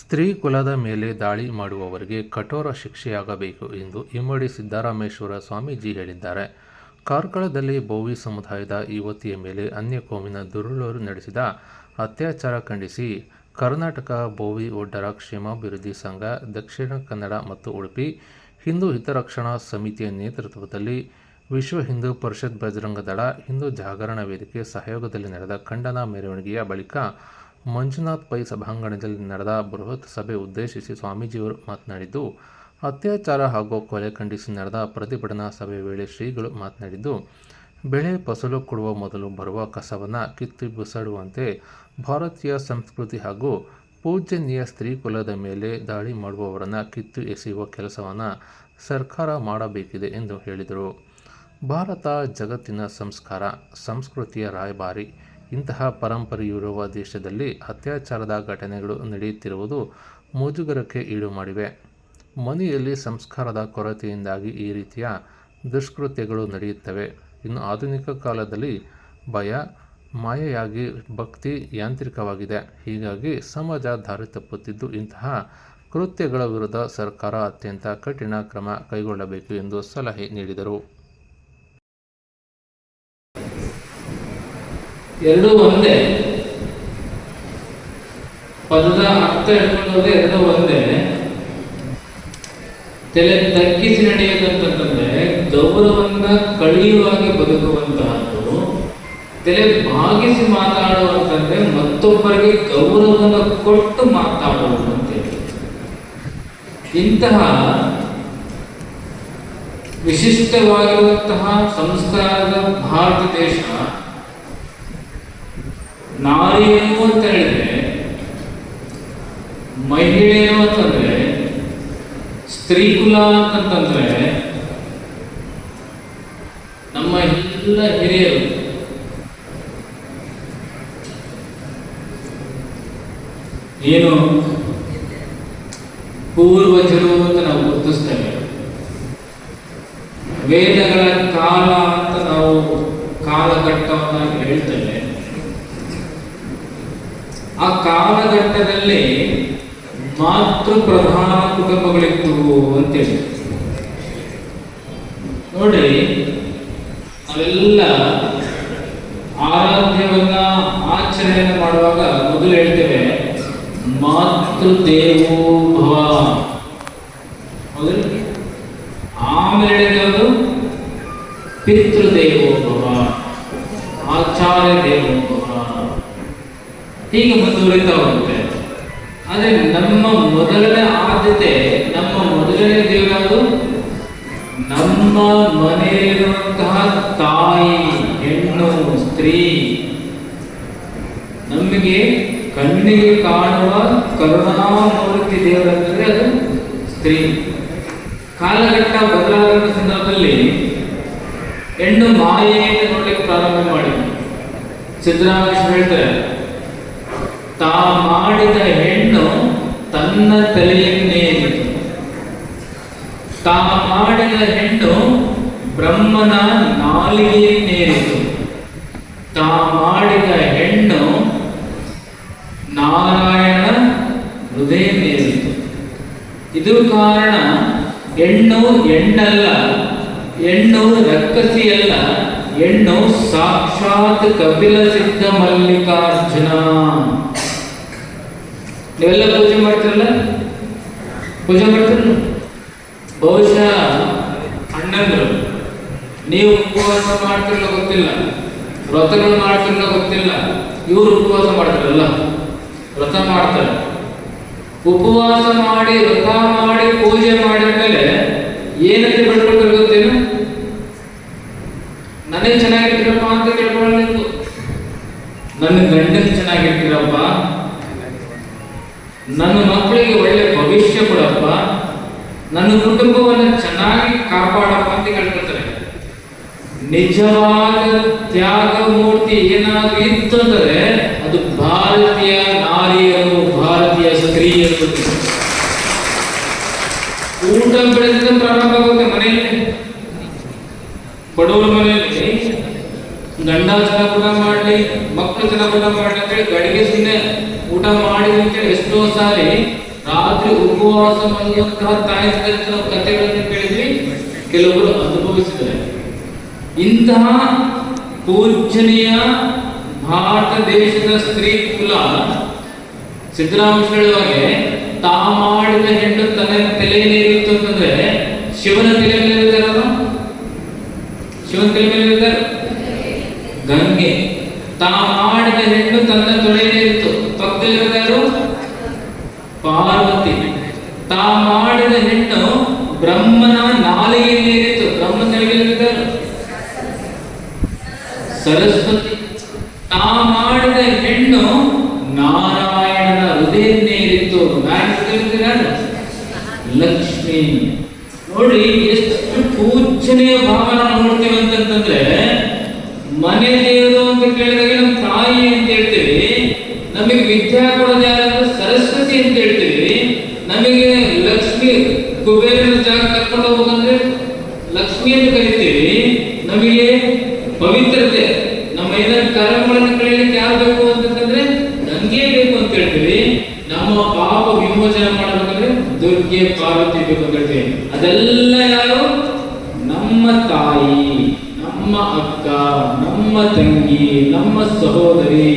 ಸ್ತ್ರೀ ಕುಲದ ಮೇಲೆ ದಾಳಿ ಮಾಡುವವರಿಗೆ ಕಠೋರ ಶಿಕ್ಷೆಯಾಗಬೇಕು ಎಂದು ಇಮ್ಮಡಿ ಸಿದ್ದರಾಮೇಶ್ವರ ಸ್ವಾಮೀಜಿ ಹೇಳಿದ್ದಾರೆ. ಕಾರ್ಕಳದಲ್ಲಿ ಬೋವಿ ಸಮುದಾಯದ ಯುವತಿಯ ಮೇಲೆ ಅನ್ಯ ಕೋಮಿನ ದುರುಳರು ನಡೆಸಿದ ಅತ್ಯಾಚಾರ ಖಂಡಿಸಿ ಕರ್ನಾಟಕ ಬೋವಿ ಒಡ್ಡರ ಕ್ಷೇಮಾಭಿವೃದ್ಧಿ ಸಂಘ, ದಕ್ಷಿಣ ಕನ್ನಡ ಮತ್ತು ಉಡುಪಿ ಹಿಂದೂ ಹಿತರಕ್ಷಣಾ ಸಮಿತಿಯ ನೇತೃತ್ವದಲ್ಲಿ ವಿಶ್ವ ಹಿಂದೂ ಪರಿಷತ್ ಬಜರಂಗ ದಳ ಹಿಂದೂ ಜಾಗರಣ ವೇದಿಕೆ ಸಹಯೋಗದಲ್ಲಿ ನಡೆದ ಖಂಡನ ಮೆರವಣಿಗೆಯ ಬಳಿಕ ಮಂಜುನಾಥ್ ಪೈ ಸಭಾಂಗಣದಲ್ಲಿ ನಡೆದ ಬೃಹತ್ ಸಭೆ ಉದ್ದೇಶಿಸಿ ಸ್ವಾಮೀಜಿಯವರು ಮಾತನಾಡಿದ್ದು, ಅತ್ಯಾಚಾರ ಹಾಗೂ ಕೊಲೆ ಖಂಡಿಸಿ ನಡೆದ ಪ್ರತಿಭಟನಾ ಸಭೆ ವೇಳೆ ಶ್ರೀಗಳು ಮಾತನಾಡಿದ್ದು, ಬೆಳೆ ಫಸಲು ಕೊಡುವ ಮೊದಲು ಬರುವ ಕಸವನ್ನು ಕಿತ್ತು ಬಿಸಾಡುವಂತೆ ಭಾರತೀಯ ಸಂಸ್ಕೃತಿ ಹಾಗೂ ಪೂಜ್ಯನೀಯ ಸ್ತ್ರೀ ಕುಲದ ಮೇಲೆ ದಾಳಿ ಮಾಡುವವರನ್ನು ಕಿತ್ತು ಎಸೆಯುವ ಕೆಲಸವನ್ನು ಸರ್ಕಾರ ಮಾಡಬೇಕಿದೆ ಎಂದು ಹೇಳಿದರು. ಭಾರತ ಜಗತ್ತಿನ ಸಂಸ್ಕಾರ, ಸಂಸ್ಕೃತಿಯ ರಾಯಭಾರಿ ಇಂತಹ ಪರಂಪರೆಯಿರುವ ದೇಶದಲ್ಲಿ ಅತ್ಯಾಚಾರದ ಘಟನೆಗಳು ನಡೆಯುತ್ತಿರುವುದು ಮುಜುಗರಕ್ಕೆ ಈಡು ಮಾಡಿವೆ. ಮನೆಯಲ್ಲಿ ಸಂಸ್ಕಾರದ ಕೊರತೆಯಿಂದಾಗಿ ಈ ರೀತಿಯ ದುಷ್ಕೃತ್ಯಗಳು ನಡೆಯುತ್ತವೆ. ಇನ್ನು ಆಧುನಿಕ ಕಾಲದಲ್ಲಿ ಭಯ, ಮಾಯೆಯಾಗಿ ಭಕ್ತಿ ಯಾಂತ್ರಿಕವಾಗಿದೆ. ಹೀಗಾಗಿ ಸಮಾಜ ದಾರಿ ತಪ್ಪುತ್ತಿದ್ದು ಇಂತಹ ಕೃತ್ಯಗಳ ವಿರುದ್ಧ ಸರ್ಕಾರ ಅತ್ಯಂತ ಕಠಿಣ ಕ್ರಮ ಕೈಗೊಳ್ಳಬೇಕು ಎಂದು ಸಲಹೆ ನೀಡಿದರು. ಎರಡೂ ಒಂದೇ. ಪದದ ಅರ್ಥ ಹಿಡ್ಕೊಂಡು ಹೋದ್ರೆ ಎರಡೂ ಒಂದೇ. ತಲೆ ತಗ್ಗಿಸಿ ನಡೆಯೋದಂತಂದ್ರೆ ಗೌರವನ್ನ ಕಳೆಯುವಾಗಿ ಬದುಕುವಂತಹದ್ದು, ತಲೆ ಭಾಗಿಸಿ ಮಾತಾಡುವಂತಂದ್ರೆ ಮತ್ತೊಬ್ಬರಿಗೆ ಗೌರವವನ್ನು ಕೊಟ್ಟು ಮಾತಾಡುವುದು ಇಂತಹ ವಿಶಿಷ್ಟವಾಗಿರುವಂತಹ ಸಂಸ್ಕಾರದ ಭಾರತ ದೇಶ ನಾರಿಯರು ಅಂತ ಹೇಳಿದ್ರೆ, ಮಹಿಳೆಯರು ಅಂತಂದ್ರೆ ಸ್ತ್ರೀ ಕುಲ ಅಂತಂದ್ರೆ ನಮ್ಮ ಎಲ್ಲ ಹಿರಿಯರು, ಏನು? ಪೂರ್ವಜರು ಅಂತ ನಾವು ಗುರುತಿಸ್ತೇವೆ. ವೇದಗಳ ಕಾಲ ಅಂತ ನಾವು ಕಾಲಘಟ್ಟವನ್ನ ಹೇಳ್ತೇವೆ. ಆ ಕಾಲಘಟ್ಟದಲ್ಲಿ ಮಾತೃ ಪ್ರಧಾನ ಕುಟುಂಬಗಳಿತ್ತು ಅಂತೇಳಿ. ನೋಡಿ, ಅವೆಲ್ಲ ಆರಾಧ್ಯವನ್ನ ಆಚರಣೆ ಮಾಡುವಾಗ ಮೊದಲು ಹೇಳ್ತೇವೆ, ಮಾತೃ ದೇವೋ ಭವ. ಹೌದು ಆಮೇಲೆ ಹೇಳೋದು ಪಿತೃದೇವೋ ಭವ. ಆಚಾರ್ಯ ದೇವೋ ಭವ. ಹೀಗೆ ಮುಂದುವರಿತಾ ಹೋಗುತ್ತೆ. ಆದರೆ ನಮ್ಮ ಮೊದಲನೇ ಆದ್ಯತೆ, ನಮ್ಮ ಮೊದಲನೇ ದೇವರು ನಮ್ಮ ಮನೆಯಲ್ಲಿರುವಂತಹ ತಾಯಿ, ಹೆಣ್ಣು, ಸ್ತ್ರೀ. ನಮಗೆ ಕಣ್ಣಿಗೆ ಕಾಣುವ ಕರುಣಾಮೂರ್ತಿ ದೇವರಂದ್ರೆ ಅದು ಸ್ತ್ರೀ. ಕಾಲಘಟ್ಟ ಬದಲಾದ ಸಂದರ್ಭದಲ್ಲಿ ಹೆಣ್ಣು ಮಾಯೆಯನ್ನು ನೋಡಲಿಕ್ಕೆ ಪ್ರಾರಂಭ ಮಾಡಿ ಚಂದ್ರಾಮೇಶ್ವರ ಹೇಳ್ತಾರೆ ತಾ ಮಾಡಿದ ಹೆಣ್ಣು ತನ್ನ ತಲೆಯನ್ನೇರಿತು. ತಾ ಮಾಡಿದ ಹೆಣ್ಣು ಬ್ರಹ್ಮನ ನಾಲಿಗೆಯನ್ನೇರಿತು ತಾ ಮಾಡಿದ ಹೆಣ್ಣು ನಾರಾಯಣ ಹೃದಯ ನೇರಿತು ಇದು ಕಾರಣ ಹೆಣ್ಣು ಹೆಣ್ಣಲ್ಲ, ಹೆಣ್ಣು ರಕ್ಕಸಿಯಲ್ಲ, ಹೆಣ್ಣು ಸಾಕ್ಷಾತ್ ಕಪಿಲ ಸಿದ್ಧ ಮಲ್ಲಿಕಾರ್ಜುನ. ನೀವೆಲ್ಲ ಪೂಜೆ ಮಾಡ್ತಿರಲ್ಲ? ಪೂಜೆ ಮಾಡ್ತಿರಲ್ಲ? ಬಹುಶಃ ಅಣ್ಣಂದ್ರು, ನೀವು ಉಪವಾಸ ಮಾಡ್ತಿರಲ್ಲ ಗೊತ್ತಿಲ್ಲ. ವ್ರತಗಳು ಮಾಡ್ತಿರಲ್ಲ ಗೊತ್ತಿಲ್ಲ. ಇವರು ಉಪವಾಸ ಮಾಡ್ತಾರಲ್ಲ? ವ್ರತ ಮಾಡ್ತಾರೆ. ಉಪವಾಸ ಮಾಡಿ, ವ್ರತ ಮಾಡಿ, ಪೂಜೆ ಮಾಡಿದ ಮೇಲೆ ಏನಕ್ಕೆ ಬಿಡ್ಕೊಳ್ತಾರೆ ಗೊತ್ತೇನು? ನನಗೆ ಚೆನ್ನಾಗಿರ್ತೀರಪ್ಪ ಅಂತ ಕೇಳ್ಕೊಳ್ಳಿ ನನ್ನ ಗಂಡನ ಚೆನ್ನಾಗಿರ್ತೀರಪ್ಪ. ನನ್ನ ಮಕ್ಕಳಿಗೆ ಒಳ್ಳೆ ಭವಿಷ್ಯ ಕೊಡಪ್ಪ. ನನ್ನ ಕುಟುಂಬವನ್ನು ಚೆನ್ನಾಗಿ ಕಾಪಾಡಪ್ಪ ಅಂತ ಕೇಳ್ಕೊಳ್ತಾರೆ ನಿಜವಾದ ತ್ಯಾಗ ಮೂರ್ತಿ ಏನಾದ್ರೂ ಇತ್ತು ಅಂದರೆ ಅದು ಭಾರತೀಯ ನಾರಿಯರು ಭಾರತೀಯ ಸ್ತ್ರೀಯರು ಊಟ ಬೆಳೆದ ಪ್ರಾರಂಭ ಆಗುತ್ತೆ ಮನೆಯಲ್ಲಿ. ಬಡವರ ಮನೆಯಲ್ಲಿ ಗಂಡ ಜನ ಊಟ ಮಾಡಲಿ ಮಕ್ಕಳು ಜನ ಊಟ ಮಾಡಲಿ ಅಂತೇಳಿ ಗಡಿಗೆ ಸುಮ್ಮನೆ ಊಟ ಮಾಡಿದಕ್ಕೆ ಎಷ್ಟೋ ಸಾರಿ ರಾತ್ರಿ ಉಪವಾಸ ಮಾಡುವಂತಹ ತಾಯಿ ನಾವು ಕಥೆಗಳನ್ನು ಕೇಳಿದ್ವಿ. ಕೆಲವರು ಅನುಭವಿಸಿದ್ದಾರೆ. ಇಂತಹ ಪೂಜ್ಯನೀಯ ಭಾರತ ದೇಶದ ಸ್ತ್ರೀ ಕುಲ ಸಿದ್ದರಾಮ ಹೇಳುವಾಗೆ ತಾ ಮಾಡಿದ ಹೆಣ್ಣು ತನ್ನ ನೀರಿತ್ತು ಅಂತಂದ್ರೆ ಶಿವನ ತಲೆ ಮೇಲೆ ಇರ್ತಾರಲ್ಲ ಶಿವನ ತಲೆ ಮೇಲೆ ಇರ್ತಾರೆ ಗಂಗೆ ತಾ ಮಾಡಿದ ಹೆಣ್ಣು ತನ್ನ ತೊಳೆಯಲೇ ಇತ್ತು ಪಕ್ಕದಲ್ಲಿರುತ್ತಾರು ಪಾರ್ವತಿ ತಾ ಮಾಡಿದ ಹೆಣ್ಣು ಬ್ರಹ್ಮನ ನಾಲಿಗೆಯಲ್ಲಿ ಇರಿತು ಬ್ರಹ್ಮನ ನಾಲಿಗೆಯಲ್ಲಿ ಸರಸ್ವತಿ, ತಾ ಮಾಡಿದ ಹೆಣ್ಣು ನಾರಾಯಣನ ಹೃದಯನ್ನೇ ಇತ್ತು ನಾರಾಯಣ ಲಕ್ಷ್ಮಿ. ನೋಡಿ, ಎಷ್ಟು ಪೂಜನೆಯ ಭಾವನ ನೋಡ್ತೇವೆ ಅಂತಂತಂದ್ರೆ ಮನೆ ದೇವರು ಅಂತ ಕೇಳಿದಾಗ ನಮ್ಮ ತಾಯಿ ಅಂತ ಹೇಳ್ತೀವಿ, ನಮಗೆ ವಿದ್ಯಾ ಕೊಡೋದು ಸರಸ್ವತಿ ಅಂತ ಹೇಳ್ತೀವಿ, ನಮಗೆ ಲಕ್ಷ್ಮಿ ಕುಬೇರನ ಜಾಗ ಕರ್ಕೊಂಡು ಹೋಗಂದ್ರೆ ಲಕ್ಷ್ಮಿ ಅಂತ ಕರಿತೀವಿ, ನಮಗೆ ಪವಿತ್ರತೆ. ನಮ್ಮ ಏನಾದ್ರು ಕರ್ಮಗಳನ್ನು ಕಳೆಯಲಿಕ್ಕೆ ಯಾರು ಬೇಕು ಅಂತಂದ್ರೆ ನನ್ಗೆ ಬೇಕು ಅಂತ ಹೇಳ್ತೀವಿ. ನಮ್ಮ ಪಾಪ ವಿಮೋಚನೆ ಮಾಡಬೇಕಂದ್ರೆ ದುರ್ಗೆ ಪಾರ್ವತಿ ಬೇಕು ಅಂತ ಹೇಳ್ತೀವಿ. ಅದೆಲ್ಲ ಯಾರು? ನಮ್ಮ ತಾಯಿ, ನಮ್ಮ ಅಕ್ಕ, ನಮ್ಮ ತಂಗಿ, ನಮ್ಮ ಸಹೋದರಿ